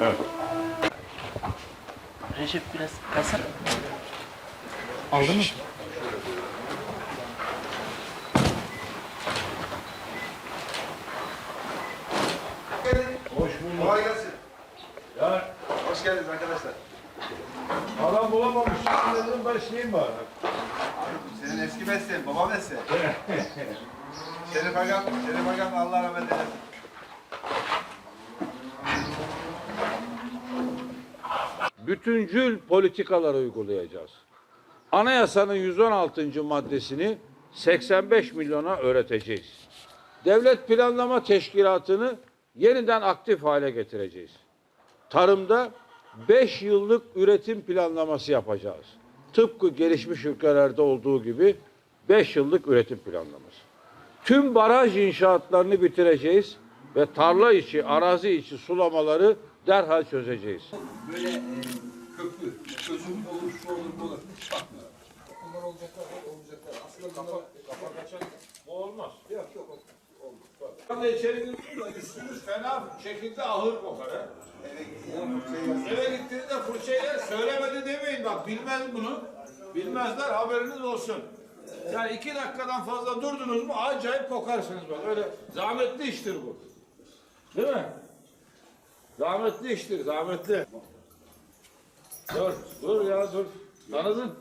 Evet. Recep biraz kaysana. Aldın mı? Hoş bulduk. Kolay gelsin. Ya Hoş geldiniz arkadaşlar. adam bulamamış. Şimdi dedim başlayayım bari. Senin eski mesleğin, baba mesleği. Şerif Agam, Şerif Agam Allah rahmet eylesin. Bütüncül politikalar uygulayacağız. Anayasanın 116. maddesini 85 milyona öğreteceğiz. Devlet Planlama Teşkilatı'nı yeniden aktif hale getireceğiz. Tarımda 5 yıllık üretim planlaması yapacağız. Tıpkı gelişmiş ülkelerde olduğu gibi 5 yıllık üretim planlaması. Tüm baraj inşaatlarını bitireceğiz ve tarla içi, arazi içi sulamaları derhal çözeceğiz. böyle e, köklü, çözüm olur, şu olur, bu olur. Hiç bakmıyorum. Bunlar olacaklar, olacaklar. Aslında kafa, kafa kaçan... Bu olmaz. Yok yok, olmaz. Ben de içeri girdim de üstümüz fena şekilde ahır kokar ha. Eve gittiğinde fırçayla söylemedi demeyin bak bilmez bunu. Bilmezler haberiniz olsun. Yani iki dakikadan fazla durdunuz mu acayip kokarsınız bak öyle zahmetli iştir bu. Değil mi? Zahmetli iştir zahmetli. Dur dur ya dur. Tanıdın.